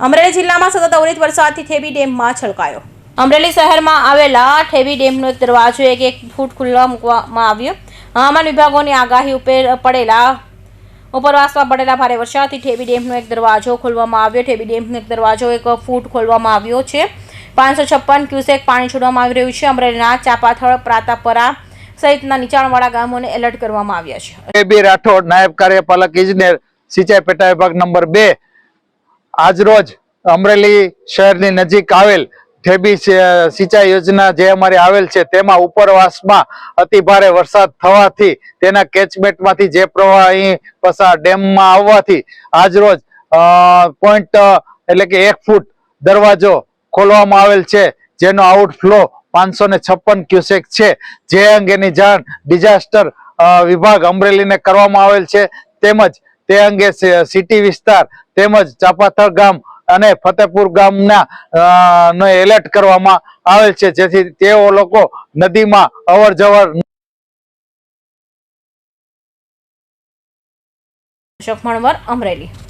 અમરેલી જિલ્લામાં સતત અવિરત વરસાદથી ઠેબી ડેમમાં છલકાયો. અમરેલી શહેરમાં આવેલા ઠેબી ડેમનો એક દરવાજો એક એક ફૂટ ખુલ્લો મૂકવામાં આવ્યો. હવામાન વિભાગોની આગાહી ઉપર પડેલા, ઉપરવાસમાં પડેલા ભારે વરસાદથી ઠેબી ડેમનો એક દરવાજો ખોલવામાં આવ્યો. ઠેબી ડેમનો એક દરવાજો એક ફૂટ ખોલવામાં આવ્યો છે. પાંચસો છપ્પન ક્યુસેક પાણી છોડવામાં આવી રહ્યું છે. અમરેલીના ચાપાથળ, પ્રાતાપરા સહિતના નીચાણવાળા ગામોને એલર્ટ કરવામાં આવ્યા છે. એ રાઠોડ, નાયબ કાર્યપાલક, ઇજનેર, સિંચાઈ પેટા વિભાગ નંબર બે આજરોજ અમરેલી શહેરની નજીક આવેલ ઢેબી સિંચાઈ યોજના જે અમારી આવેલ છે, તેમાં ઉપરવાસમાં અતિ ભારે વરસાદ થવાથી તેના કેચમેન્ટમાંથી જે પ્રવાહ અહીં પસાર ડેમમાં આવવાથી આજરોજ પોઈન્ટ એટલે કે એક ફૂટ દરવાજો ખોલવામાં આવેલ છે, જેનો આઉટફ્લો પાંચસો ને છપ્પન ક્યુસેક છે. જે અંગેની જાણ ડિઝાસ્ટર વિભાગ અમરેલીને કરવામાં આવેલ છે. તેમજ તે અંગે સિટી વિસ્તાર તેમજ ચાપાથળ ગામ અને ફતેપુર ગામના એલર્ટ કરવામાં આવેલ છે. જેથી તેઓ લોકો નદીમાં અવર જવર અમરેલી.